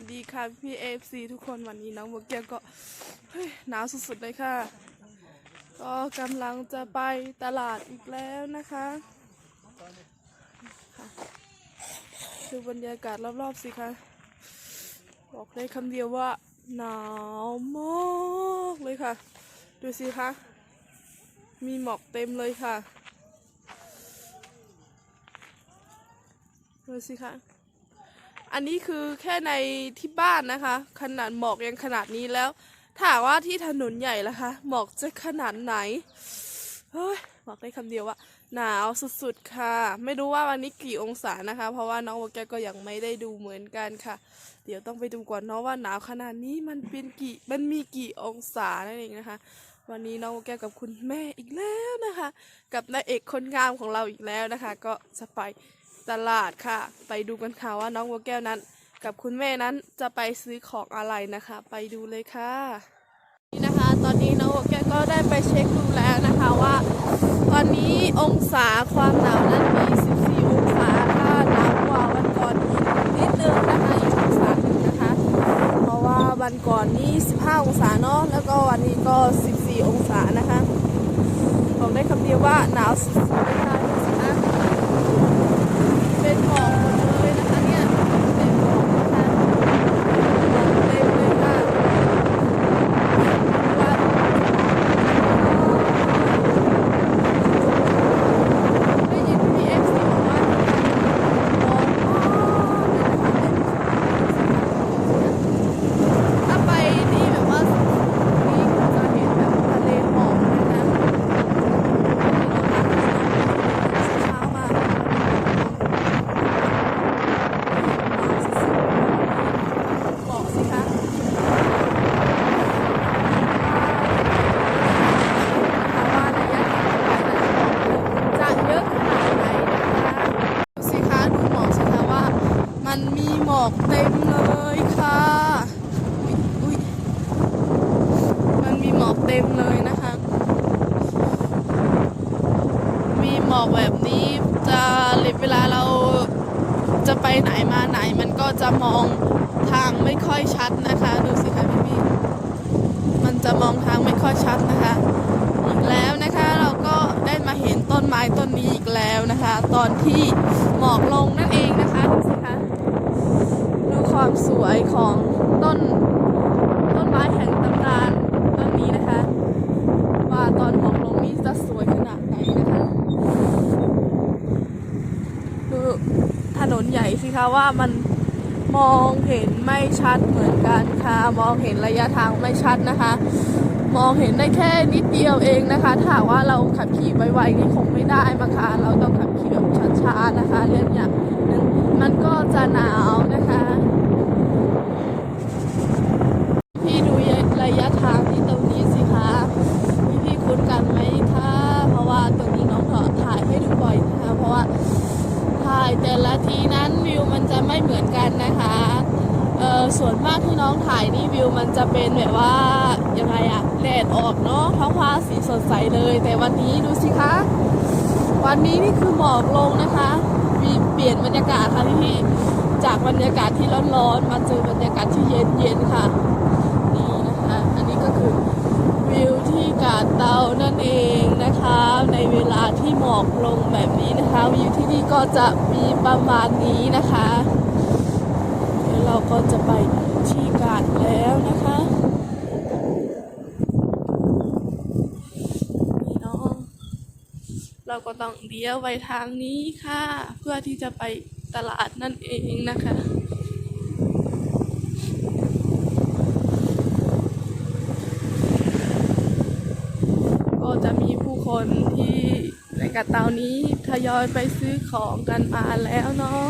วัสดีค่ะพี่เอฟซีทุกคนวันนี้น้องโบเกียวก็หนาวสุดๆเลยค่ะ ก็กำลังจะไปตลาดอีกแล้วนะคะค่ะดูบรรยากาศรอบๆสิคะบอกได้คำเดียวว่าหนาวมากเลยค่ะ ดูสิคะ มีหมอกเต็มเลยค่ะ ดูสิคะ อันนี้คือแค่ในที่บ้านนะคะ ขนาดหมอกยังขนาดนี้แล้วถาหากว่าที่ถนนใหญ่ล่ะคะหมอกจะขนาดไหนเฮ้ยบอกได้คำเดียวว่า หนาวสุดๆค่ะ ไม่รู้ว่าวันนี้กี่องศานะคะ เพราะว่าน้องโอแกก็ยังไม่ได้ดูเหมือนกันค่ะ เดี๋ยวต้องไปดูก่อนเนาะว่าหนาวขนาดนี้มันเป็นกี่มันมีกี่องศานั่นเองนะคะ วันนี้น้องโอแกกับคุณแม่อีกแล้วนะคะ กับนายเอกคนงามของเราอีกแล้วนะคะ ก็จะไป ตลาดค่ะ ไปดูกันค่ะว่าน้องวัวแก้วนั้น กับคุณแม่นั้นจะไปซื้อของอะไรนะคะ ไปดูเลยค่ะนี่นะคะ ตอนนี้น้องวัวแก้วก็ได้ไปเช็คดูแล้วนะคะว่า ตอนนี้องศาความหนาวนั้นมี 14 องศาค่ะหนาวกว่าวันก่อนอีกนิดนึงนะคะอีกองศาหนึ่งนะคะ เพราะว่าวันก่อนนี้ 15 องศาเนาะแล้วก็วันนี้ก็ 14 องศานะคะบอกได้คำเดียวว่าหนาวสุดๆเลยค่ะดูสิคะเป็นหมอกหมดเลยนะคะเนี่ยเป็นหมอกนะคะหมอกเต็มเลยค่ะว่าได้ยินพี่เอฟซีบอกว่าหมอกมากเลยนะคะถ้าไปนี่แบบว่านี่จะเห็นแบบทะเลหมอกนะคะเช้ามาบอกสิคะว่าระยะทางไปนั้นจะเยอะขนาดไหนนะคะดูสิคะดูหมอกสิคะว่า มันมีหมอกเต็มเลยค่ะอุ๊ยอุ๊ยมันมีหมอก เต็มเลยนะคะ มีหมอกแบบนี้จะเวลาเราจะไปไหนมาไหนมันก็จะมองทางไม่ค่อยชัดนะคะ ดูสิคะพี่พี่มันจะมองทางไม่ค่อยชัดนะคะอีกแล้วนะคะเราก็ได้มาเห็นต้นไม้ต้นนี้อีกแล้วนะคะ ตอนที่หมอกลงนั่นเองนะคะดูสิคะดูความสวยของต้นต้นไม้แห่งตำนานต้นนี้นะคะ ว่า ตอนหมอกลงนี่จะสวยขนาดไหนนะคะดูถนนใหญ่สิคะว่ามันมองเห็นไม่ชัดเหมือนกันค่ะ มองเห็นระยะทางไม่ชัดนะคะ มองเห็นได้แค่นิดเดียวเองนะคะ ถ้าว่าเราขับขี่ไวๆนี่คงไม่ได้มาค่ะเราต้องขับขี่แบบช้าๆนะคะ เรื่องอย่างนึงมันก็จะหนาวนะคะ พี่ดูระยะทางที่ตรงนี้สิคะพี่พี่ๆคุ้นกันไหมคะเพราะว่าตรงนี้น้องก็ถ่ายให้ดูบ่อยนะคะเพราะว่าถ่าย แต่ละทีนั้นวิวมันจะไม่เหมือนกันนะคะเออส่วนมากที่น้องถ่ายนี่วิวมันจะเป็นแบบว่ายังไงอะแดดออกเนาะท้องฟ้าสีสดใสเลย แต่วันนี้ดูสิคะวันนี้นี่คือหมอกลงนะคะมีเปลี่ยนบรรยากาศค่ะพี่จากบรรยากาศที่ร้อนๆมาเจอบรรยากาศที่เย็นๆค่ะนี่นะคะ อันนี้ก็คือ วิวที่กาดเตานั่นเองนะคะ ในเวลาที่หมอกลงแบบนี้นะคะวิวที่นี่ก็จะมีประมาณนี้นะคะเดี๋ยวเราก็จะไปที่กาดแล้วนะคะนี่เนาะเราก็ต้องเลี้ยวไปทางนี้ค่ะ เพื่อที่จะไปตลาดนั่นเองนะคะ ก็จะมีผู้คนที่ใน กระเตานี้ทยอยไปซื้อของกันมาแล้วเนาะ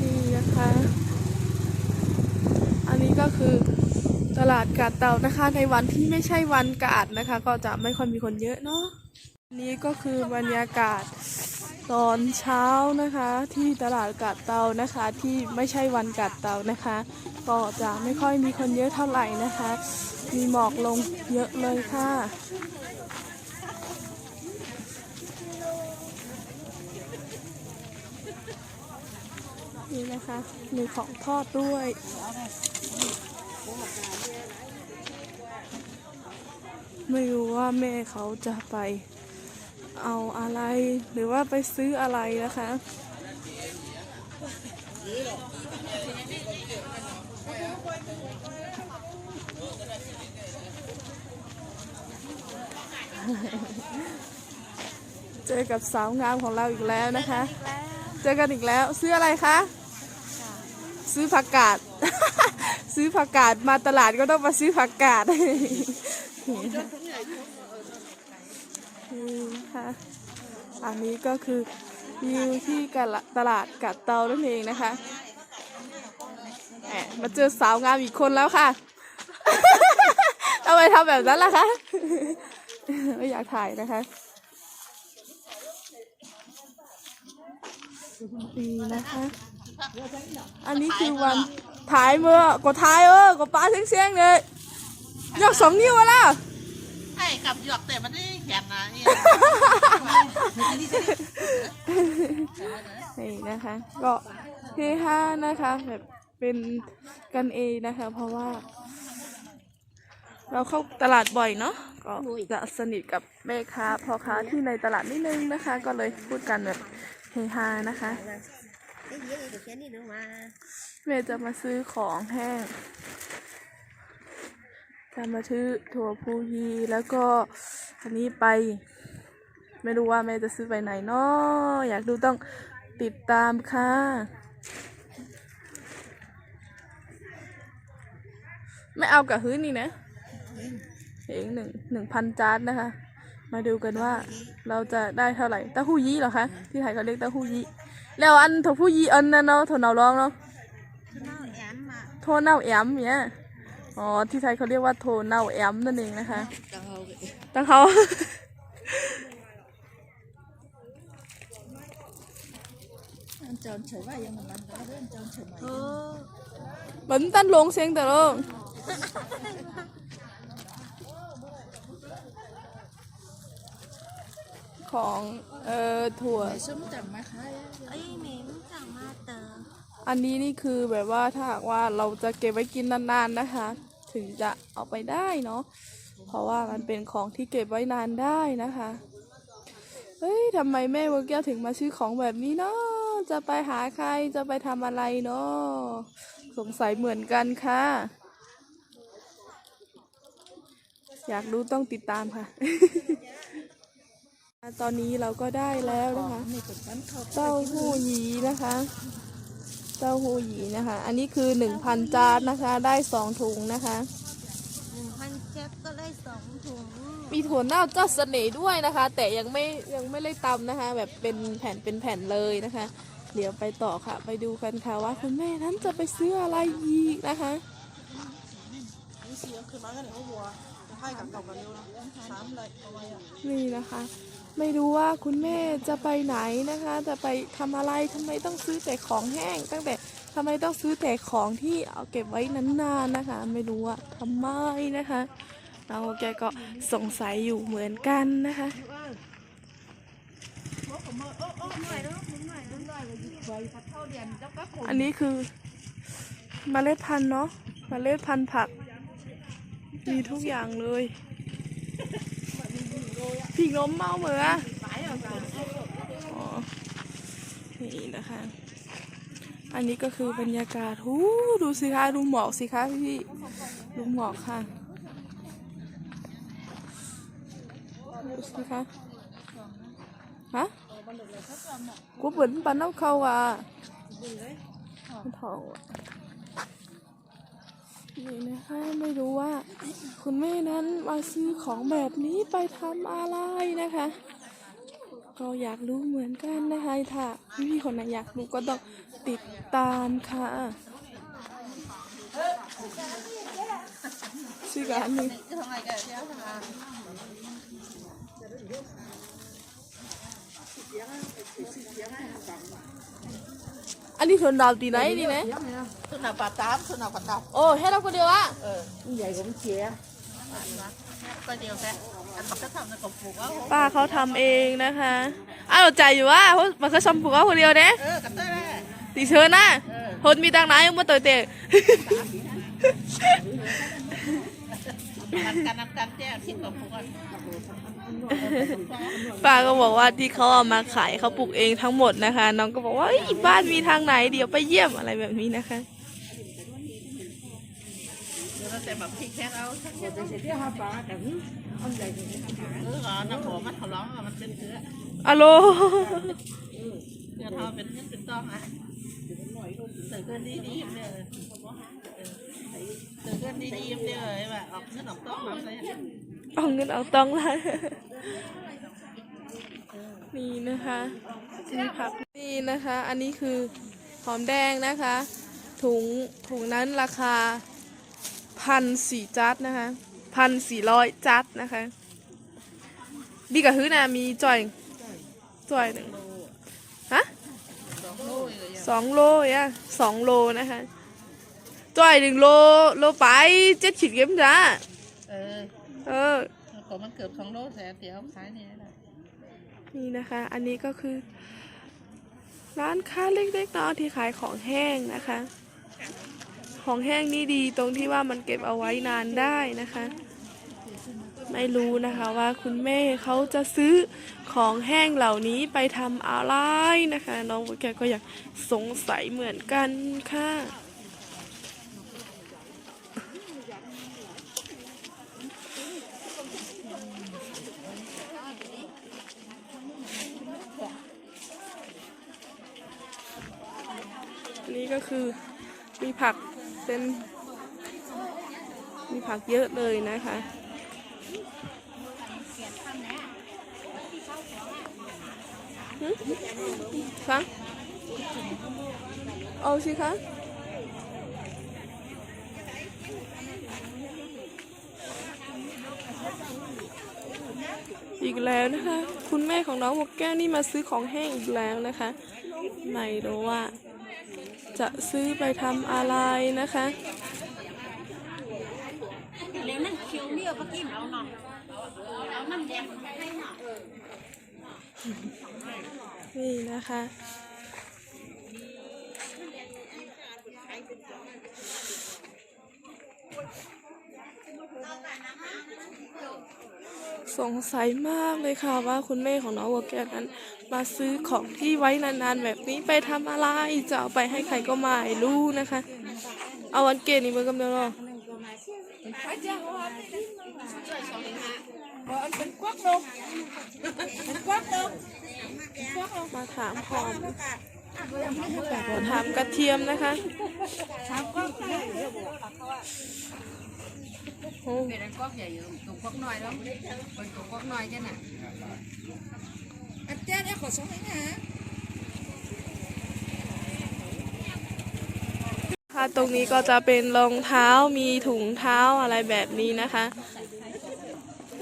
นี่นะคะ อันนี้ก็คือตลาดกาดเตานะคะ ในวันที่ไม่ใช่วันกาดนะคะ ก็จะไม่ค่อยมีคนเยอะเนาะนนี้ก็คือบรรยากาศ ตอนเช้านะคะที่ตลาดกาดเตานะคะที่ไม่ใช่วันกาดเตานะคะ ก็จะไม่ค่อยมีคนเยอะเท่าไหร่นะคะ มีหมอกลงเยอะเลยค่ะนี่นะคะ มีของทอดด้วยไม่รู้ว่าแม่เขาจะไป เอาอะไรหรือว่าไปซื้ออะไรนะคะ เจอกับสาวงามของเราอีกแล้วนะคะ เจอกันอีกแล้วซื้ออะไรคะ ซื้อผักกาด ซื้อผักกาดมาตลาดก็ต้องมาซื้อผักกาด ค่ะอันนี้ก็คือวิวที่กลตลาดกัดเตานั่นเองนะคะแหมมาเจอสาวงามอีกคนแล้วค่ะทำไมทำแบบนั้นล่ะคะ ไม่อยากถ่ายนะคะดีนะคะ อันนี้คือวันถ่ายเมื่อกดถ่ายเออกดป้าเสียงๆเลยยกสองนิ้วแล้วใช่กับหยอกแต่มันไม่ แข็งนะเนี่ยนี่นะคะ ก็เฮฮานะคะแบบเป็นกันเองนะคะ เพราะว่า เราเข้าตลาดบ่อยเนาะก็จะสนิทกับแม่ค้าพ่อค้าที่ในตลาดนิดนึงนะคะ ก็เลยพูดกันแบบเฮฮานะคะแม่จะมาซื้อของแห้งจะมาซื้อถั่วพูยีแล้วก็ อันนี้ไป ไม่รู้ว่าแม่จะซื้อไปไหนเนาะอยากดูต้องติดตามค่ะไม่เอากับฮื้นนี่นะเองหนึ่งหนึ่งพันจานนะคะ มาดูกันว่าเราจะได้เท่าไหร่เต้าหู้ยี้เหรอคะ ที่ไทยเขาเรียกเต้าหู้ยี้แล้วอันถั่วพูยี้อันนั้นเนาะถั่วเนาร้องเนาะ Nó ém mà โทนเน่าแอมเนี่ยอ๋อที่ไทยเขาเรียกว่าโทนเน่าแอมนั่นเองนะคะังเขาเหมือนตั้นลงเสียงแต่ลงของเอ่อถั่วอันนี้นี่คือแบบว่าถ้าหากว่าเราจะเก็บไว้กินนานๆนะคะ ถึงจะเอาไปได้เนาะ เพราะว่ามันเป็นของที่เก็บไว้นานได้นะคะ เฮ้ยทำไมแม่วัวแก้วถึงมาซื้อของแบบนี้เนาะจะไปหาใครจะไปทำอะไรเนาะสงสัยเหมือนกันค่ะ อยากรู้ต้องติดตามค่ะ ตอนนี้เราก็ได้แล้วนะคะเต้าหู้หยีนะคะเต้าหู้หยีนะคะ อันนี้คือหนึ่งพันจานนะคะ ได้สองถุงนะคะ หนึ่งพันแจ็คก็ได้สองถุง มีถั่วเน่าเจ้าเสน่ห์ด้วยนะคะ แต่ยังไม่ยังไม่ได้ตำนะคะ แบบเป็นแผ่นเป็นแผ่นเลยนะคะ เดี๋ยวไปต่อค่ะ ไปดูกันค่ะว่าคุณแม่นั้นจะไปซื้ออะไรอีกนะคะนี่นะคะ ไม่รู้ว่าคุณแม่จะไปไหนนะคะ จะไปทำอะไรทำไมต้องซื้อแต่ของแห้ง ตั้งแต่ทำไมต้องซื้อแต่ของที่เอาเก็บไว้นานๆนะคะ ไม่รู้ว่าทำไมนะคะ เราแกก็สงสัยอยู่เหมือนกันนะคะอันนี้คือเมล็ดพันธุ์เนาะเมล็ดพันธุ์ผัก มีทุกอย่างเลย พี่นมเมาเหมืออนี่นะคะ อันนี้ก็คือบรรยากาศหูดูสิคะดูหมอกสิคะพี่ดูหมอกค่ะ สิคะฮะกูเปิดปันน้ำเข้าอะนทองอะนี่นะคะไม่รู้ว่า คุณแม่นั้นมาซื้อของแบบนี้ไปทำอะไรนะคะ ก็อยากรู้เหมือนกันนะคะถ้าพี่คนไหนอยากรู้ก็ต้องติดตามค่ะชื่อกันนี่ อันนี้ชนดาวตีไหนนี่นะ Thằng nào bà tám số nào bà tám โอ้ให้เราคนเดียวอะ ờ vậy cũng chia có điều thế anh mặc cái thằng này còn phụ quá ป้าเขาทำเองนะคะอ้าวใจอยู่ว่าเพราะมันก็ชมผูกเอาคนเดียวเด้ ờ cắt tới đây ตีเชิญนะคนมีตังค์ไหนยังมาต่อยเตะ ăn canh ăn canh chứ xin còn phụ anh ป้าก็บอกว่าที่เขาเอามาขายเขาปลูกเองทั้งหมดนะคะ น้องก็บอกว่าเอ้ยบ้านมีทางไหนเดี๋ยวไปเยี่ยมอะไรแบบนี้นะคะ rồi nó sẽ bấm thịt khác đâu cứ gõ nó khổ mắt thằng lóng là มันเป็นเชื้ออะโลเดี๋ยวทอเป็นเงินเป็นต้องอะเสือเกินดีดีๆเลยเสือเกินดีดีๆเลยแบบออกเงินออกต้องมาเลย เอาเงินเอาตองละนี่นะคะนี่ผักนี่นะคะ อันนี้คือหอมแดงนะคะ ถุงถุงนั้นราคาพันสี่จัดนะคะพันสี่ร้อยจัดนะคะดีกับฮื้อนะมีจ่อยจ่อยหนึ่งฮะสองโลอะสองโลนะคะจ่อยหนึ่งโลโลไปเจ็ดขีดเก็มจ้า เออเออก็มันเกือบสองโลแสนเดี๋ยวขายนี่แหละนี่นะคะ อันนี้ก็คือ ร้านค้าเล็กๆน้อยที่ขายของแห้งนะคะ ของแห้งนี่ดีตรงที่ว่ามันเก็บเอาไว้นานได้นะคะ ไม่รู้นะคะว่าคุณแม่เขาจะซื้อของแห้งเหล่านี้ไปทำอะไรนะคะ น้องโบแกก็อยากสงสัยเหมือนกันค่ะ ก็คือมีผักเป็นมีผักเยอะเลยนะคะหึฟังเอาสิคะอีกแล้วนะคะ คุณแม่ของน้องหมกแก้วนี่มาซื้อของแห้งอีกแล้วนะคะ ไม่รู้ว่า จะซื้อไปทำอะไรนะคะแล้วนั่นเคี้ยวเมียปะกินเอาหน่อยเอาน้ำแดงให้หน่อยนี่นะคะ สงสัยมากเลยค่ะว่าคุณแม่ของน้องวัวแก้วนั้น มาซื้อของที่ไว้นานๆ แบบนี้ไปทำอะไร จะเอาไปให้ใครก็ไม่รู้นะคะ เอาวันเกตนี่มันกำเนิดหรอมาถามหอมมาถามกระเทียมนะคะ เป็นอันกอกใหญ่อยู่ตุกกอกน้อยแล้วเป็นตุกกอกน้อยจ้ะน่ะค่ะตรงนี้ก็จะเป็นรองเท้ามีถุงเท้าอะไรแบบนี้นะคะ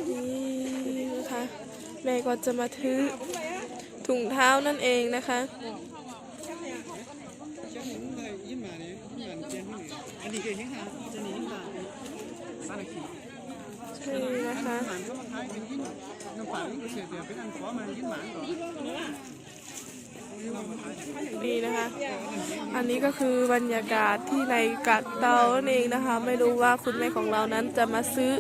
นี่นะคะแม่ก็จะมาถือถุงเท้านั่นเองนะคะอันนี้คือยังไงจะหนีมาบ้านขี่ ใช่นะคะหมันก็มาท้ายเป็นยิ่งน้ำป่ายิ่งเสียเดียวเป็นอันขอมายิ่งหมันก่อนนี่นะคะ อันนี้ก็คือบรรยากาศที่ในกัดเตานั่นเองนะคะ ไม่รู้ว่าคุณแม่ของเรานั้นจะมาซื้อ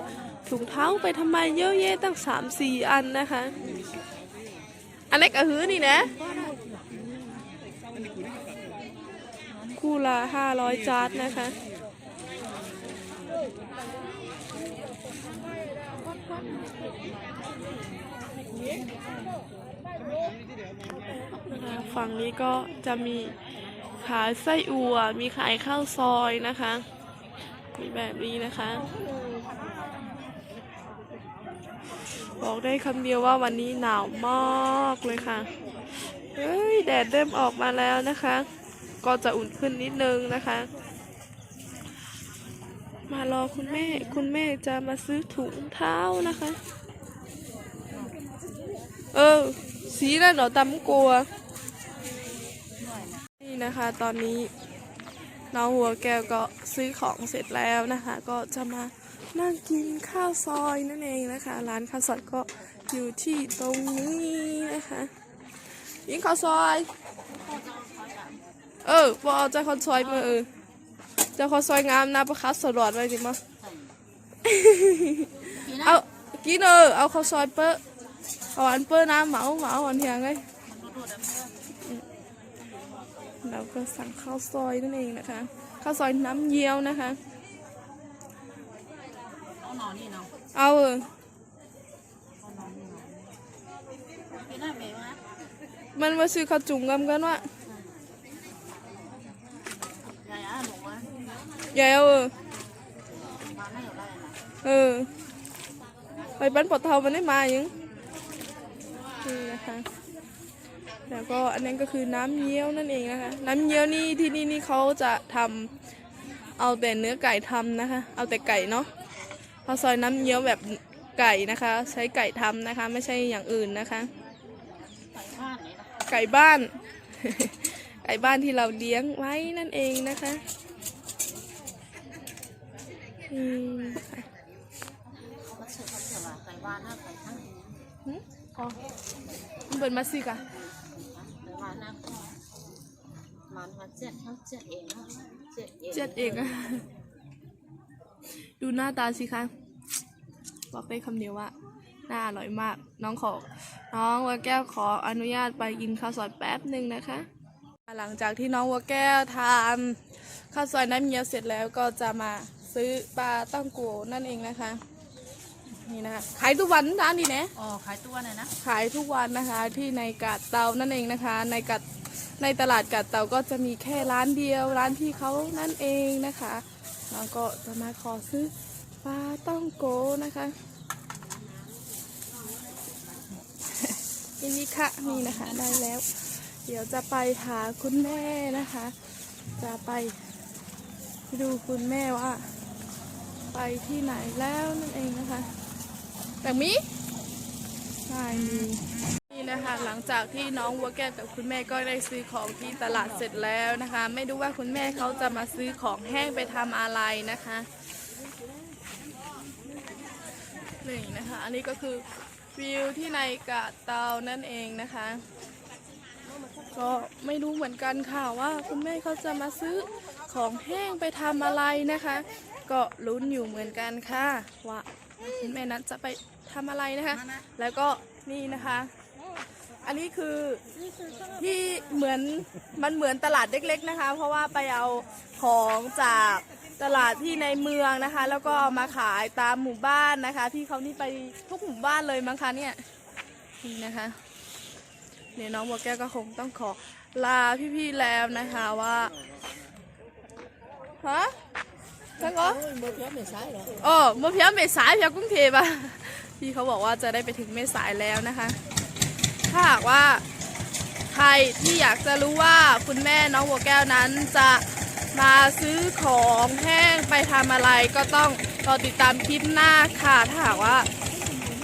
ถุงเท้าไปทำไมเยอะแยะตั้งสามสี่อันนะคะ อันเล็กอะหือนี่นะ คู่ละห้าร้อยจาร์ดนะคะ นะคะ ฝั่งนี้ก็จะมีขายไส้อั่ว มีขายข้าวซอยนะคะ มีแบบนี้นะคะ บอกได้คำเดียวว่าวันนี้หนาวมากเลยค่ะ เฮ้ย แดดเริ่มออกมาแล้วนะคะ ก็จะอุ่นขึ้นนิดนึงนะคะ มารอคุณแม่ คุณแม่จะมาซื้อถุงเท้านะคะ เออ สีนั่นเหรอตำกลัว นี่นะคะ ตอนนี้น้องวัวแก้วก็ซื้อของเสร็จแล้วนะคะ ก็จะมานั่งกินข้าวซอยนั่นเองนะคะ ร้านข้าวซอยก็อยู่ที่ตรงนี้นะคะยิงข้าวซอย เออพอเอาใจข้าวซอยมาเออจะข้าวซอยงามนะประคับสลอดไว้จริมั้ยเอากินเออเอาข้าวซอยเปิ้ล เอาอันเปิ้ลน้ำเหมาเหมาอันเทียงเลยเราก็สั่งข้าวซอยนั่นเองนะคะข้าวซอยน้ำเยี่ยวนะคะ เอาหนอนนี่เนาะเอาเออมันมาซื้อข้าวจุ่มกันกันวะใหญ่เอาเออไม่อยู่ไรนะเออไปบ้านปอเทามันได้มายัง นี่นะคะ แล้วก็อันนั้นก็คือน้ำเยี้ยวนั่นเองนะคะ น้ำเยี้ยวนี่ที่นี่นี่เขาจะทำเอาแต่เนื้อไก่ทำนะคะ เอาแต่ไก่เนาะข้าวซอยน้ำเยี้ยวแบบไก่นะคะ ใช้ไก่ทำนะคะ ไม่ใช่อย่างอื่นนะคะใส่บ้านนี่นะไก่บ้าน ไก่บ้านที่เราเลี้ยงไว้นั่นเองนะคะอืมค่ะเขา เชื่อเขาเชื่อว่าใส่บ้านนะใส่ทั้งหึอ๋อมันเปิดมาสิกะใส่บ้านนะมันมาเจ็ดทั้งเจ็ดเองเจ็ดเองเจ็ดเองอะดูหน้าตาสิคะบอกได้คำเดียวว่าน่าอร่อยมาก น้องขอ น้องวัวแก้วขออนุญาตไปกินข้าวซอยแป๊บหนึ่งนะคะ หลังจากที่น้องวัวแก้วทานข้าวซอยน้ำเงี้ยวเสร็จแล้วก็จะมาซื้อปลาตั้งโกนั่นเองนะคะ นี่นะคะขายทุกวันร้านนี้นะอ๋อขายตัวเนี่ยนะ ขายทุกวันนะคะที่ในกาดเตานั่นเองนะคะ ในกาดในตลาดกาดเตาก็จะมีแค่ร้านเดียว ร้านที่เขานั่นเองนะคะแล้วก็จะมาขอซื้อปลาต้องโกนะคะนี่นี่ค่ะนี่นะคะได้แล้ว เดี๋ยวจะไปหาคุณแม่นะคะ จะไปดูคุณแม่ว่า ไปที่ไหนแล้วนั่นเองนะคะ แบบนี้ใช่มีนี่นะคะหลังจากที่น้องวัวแก้วกับคุณแม่ก็ได้ซื้อของที่ตลาดเสร็จแล้วนะคะ ไม่รู้ว่าคุณแม่เขาจะมาซื้อของแห้งไปทำอะไรนะคะนี่นะคะ อันนี้ก็คือวิวที่ในกาดเตานั่นเองนะคะ ก็ไม่รู้เหมือนกันค่ะว่าคุณแม่เขาจะมาซื้อของแห้งไปทำอะไรนะคะ ก็ลุ้นอยู่เหมือนกันค่ะว่าคุณแม่นั้นจะไป ทำอะไรนะคะ แล้วก็นี่นะคะ อันนี้คือที่เหมือนมันเหมือนตลาดเล็กๆนะคะ เพราะว่าไปเอาของจากตลาดที่ในเมืองนะคะ แล้วก็เอามาขายตามหมู่บ้านนะคะ ที่เขานี่ไปทุกหมู่บ้านเลยมั้งคะเนี่ยนี่นะคะเดี๋ยวน้องบัวแก้วก็คงต้องขอลาพี่ๆแล้วนะคะว่าฮะจังเหรอเมื่อเช้าไม่ใช่หรอเออเมื่อเพียงเมษายเพียงกรุงเทพอะ พี่เขาบอกว่าจะได้ไปถึงเมษายแล้วนะคะ ถ้าหากว่าใครที่อยากจะรู้ว่าคุณแม่น้องบัวแก้วนั้นจะมาซื้อของแห้งไปทำอะไรก็ต้องรอติดตามคลิปหน้าค่ะ ถ้าหากว่า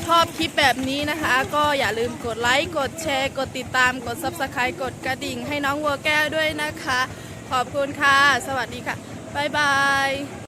ชอบคลิปแบบนี้นะคะ ก็อย่าลืมกดไลค์ กดแชร์ กดติดตาม กด subscribe กดกระดิ่งให้น้องวัวแก้วด้วยนะคะ ขอบคุณค่ะ สวัสดีค่ะ บ๊ายบาย